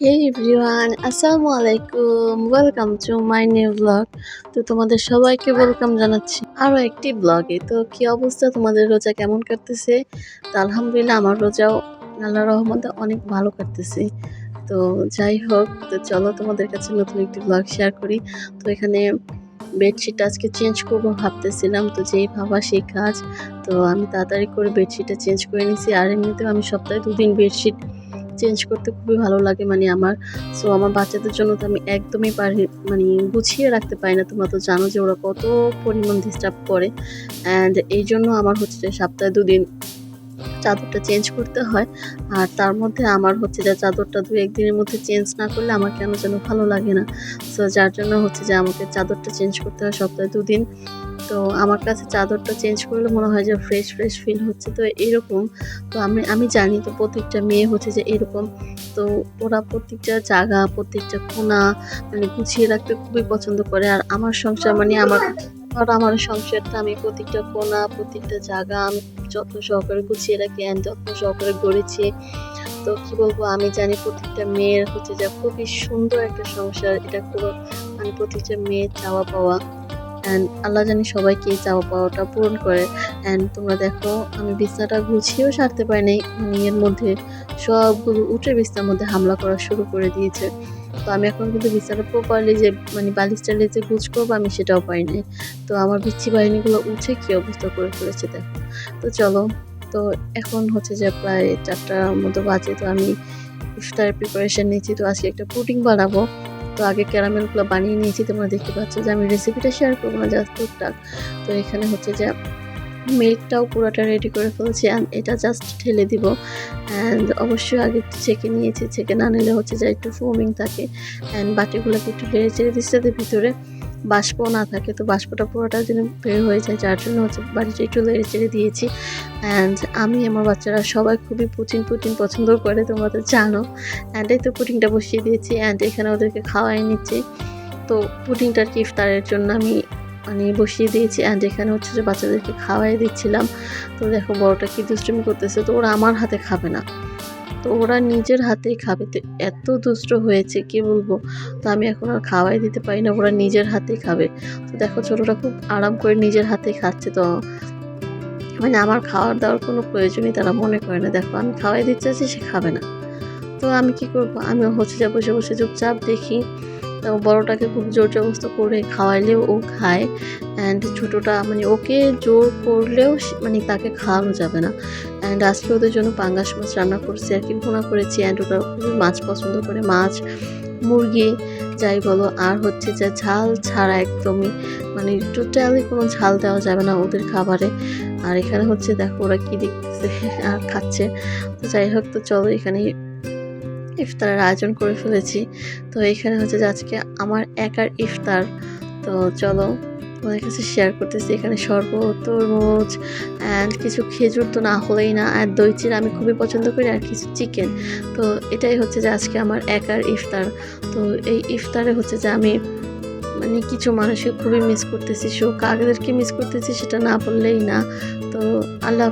Hey everyone, আসসালামু আলাইকুম welcome to my new vlog তো তোমাদের সবাইকে ওয়েলকাম জানাচ্ছি আরও একটি ব্লগে তো কি অবস্থা তোমাদের? রোজা কেমন কাটতেছে? তো আলহামদুলিল্লাহ আমার রোজাও আল্লাহ রহমতে অনেক ভালো কাটতেছে। তো যাই হোক তো চলো তোমাদের কাছে নতুন একটি ব্লগ শেয়ার করি। তো এখানে বেডশিট আজকে চেঞ্জ করব ভাবতেছিলাম। তো যেই ভাবা সেই কাজ। তো আমি তাড়াতাড়ি করে বেডশিটটা চেঞ্জ করে নিয়েছি আর এমনিতেও আমি সপ্তাহে দুদিন বেডশিট চেঞ্জ করতে খুবই ভালো লাগে মানে আমার। সো আমার বাচ্চাদের জন্য তো আমি একদমই পারি মানে গুছিয়ে রাখতে পারি না। তোমরা তো জানো যে ওরা কত পরিমাণ ডিস্টার্ব করে। অ্যান্ড এই জন্য আমার হচ্ছে সপ্তাহে দুদিন চাদরটা চেঞ্জ করতে হয়। আর তার মধ্যে আমার হচ্ছে যে চাদরটা দু একদিনের মধ্যে চেঞ্জ না করলে আমার কেন যেন ভালো লাগে না। সো যার জন্য হচ্ছে যে আমাকে চাদরটা চেঞ্জ করতে হয় সপ্তাহে দুদিন। তো আমার কাছে চাদরটা চেঞ্জ করলে মনে হয় যে ফ্রেশ ফ্রেশ ফিল হচ্ছে। তো এরকম। তো আমি আমি জানি তো প্রত্যেকটা মেয়ে হচ্ছে যে এরকম। তো ওরা প্রত্যেকটা জায়গা, প্রত্যেকটা কোনা মানে গুছিয়ে রাখতে খুবই পছন্দ করে। আর আমার সংসার মানে আমার আর আমার সংসারটা আমি প্রতিটা কোনা প্রতিটা জায়গা আমি যত্ন সহকারে গুছিয়ে রাখি অ্যান্ড যত্ন সহকারে গড়েছি। তো কি বলব, আমি জানি প্রত্যেকটা মেয়ের হচ্ছে যে খুবই সুন্দর একটা সংসার। এটা পুরো মানে প্রত্যেকটা মেয়ের চাওয়া পাওয়া অ্যান্ড আল্লাহ জানি সবাইকে এই চাওয়া পাওয়াটা পূরণ করে। অ্যান্ড তোমরা দেখো, আমি বিছনাটা গুছিয়েও সারতে পারি নাই। মানে এর মধ্যে সবগুলো উঠে বিছনার মধ্যে হামলা করা শুরু করে দিয়েছে। তো আমি এখন কিন্তু বিছানাটা প্রপারলি যে মানে বালিশ বালিশটা যে গুছ করব আমি সেটাও পাই নাই। তো আমার বিচ্ছি বাহিনীগুলো উঠে কী অবস্থা করে ফেলেছে দেখো। তো চলো, তো এখন হচ্ছে যে প্রায় চারটার মতো বাজে। তো আমি ইফতারের প্রিপারেশন নিয়েছি তো আজকে একটা পুডিং বানাবো। তো আগে ক্যারামেলগুলো বানিয়ে নিয়েছি, তোমরা দেখতে পাচ্ছ যে আমি রেসিপিটা শেয়ার করব না জাস্ট টুকটাক। তো এখানে হচ্ছে যে মিল্কটাও পুরোটা রেডি করে ফেলছি অ্যান্ড এটা জাস্ট ঠেলে দিব। অ্যান্ড অবশ্যই আগে ছেঁকে নিয়েছি, ছেঁকে না নিলে হচ্ছে যে একটু ফোমিং থাকে। অ্যান্ড বাটিগুলোকে একটু লেড়ে চেড়ে দিচ্ছে ভিতরে। বাষ্প না থাকে, তো বাষ্পটা পুরোটা যেন বের হয়ে যায়, যার জন্য হচ্ছে বাড়িটা একটু লেড়ে চেড়ে দিয়েছি। অ্যান্ড আমি আমার বাচ্চারা সবাই খুবই পুচিন পুচিন পছন্দ করে, তোমরা তো জানো। অ্যান্ড এই তো পুটিংটা বসিয়ে দিয়েছি অ্যান্ড এখানে ওদেরকে খাওয়াই নিচ্ছি। তো পুটিংটার কি ইফতারের জন্য আমি মানে বসিয়ে দিয়েছি অ্যান্ড এখানে হচ্ছে যে বাচ্চাদেরকে খাওয়াই দিচ্ছিলাম। তো দেখো বড়টা কি দুষ্টুমি করতেছে, তো ওরা আমার হাতে খাবে না। তো ওরা নিজের হাতেই খাবে। তো এত দুষ্ট হয়েছে, কি বলব? তো আমি এখন আর খাওয়াই দিতে পারি না, ওরা নিজের হাতেই খাবে। তো দেখো ছোটোরা খুব আরাম করে নিজের হাতেই খাচ্ছে। তো মানে আমার খাওয়ার দাওয়ার কোনো প্রয়োজনই তারা মনে করে না। দেখো, আমি খাওয়াই দিতে চাচ্ছি সে খাবে না। তো আমি কি করব? আমি হচ্ছে যা বসে বসে চুপচাপ দেখি। বড়টাকে খুব জোর জবস্ত করে খাওয়াইলেও ও খায়। অ্যান্ড ছোটোটা মানে ওকে জোর করলেও মানে তাকে খাওয়ানো যাবে না। অ্যান্ড আজকে ওদের জন্য পাঙ্গাস মাছ রান্না করছি, আর কি ভুনা করেছি। অ্যান্ড ওরা খুবই মাছ পছন্দ করে, মাছ, মুরগি, যাই বলো। আর হচ্ছে যে ঝাল ছাড়া একদমই মানে টোটালি কোনো ঝাল দেওয়া যাবে না ওদের খাবারে। আর এখানে হচ্ছে দেখো ওরা কী দেখতেছে, আর খাচ্ছে। তো যাই হোক, তো চলো এখানে ইফতারের আয়োজন করে ফেলেছি। তো এখানে হচ্ছে যে আজকে আমার একার ইফতার। তো চলো তোমাদের কাছে শেয়ার করতেছি এখানে শরবত, তরমুজ অ্যান্ড কিছু খেজুর তো না হলেই না। আর দই চিরা আমি খুবই পছন্দ করি আর কিছু চিকেন তো এটাই হচ্ছে যে আজকে আমার একার ইফতার। তো এই ইফতারে হচ্ছে যে আমি মানে কিছু মানুষকে খুবই মিস করতেছি। সো কাদেরকে মিস করতেছি সেটা না বললেই না। তো আল্লাহ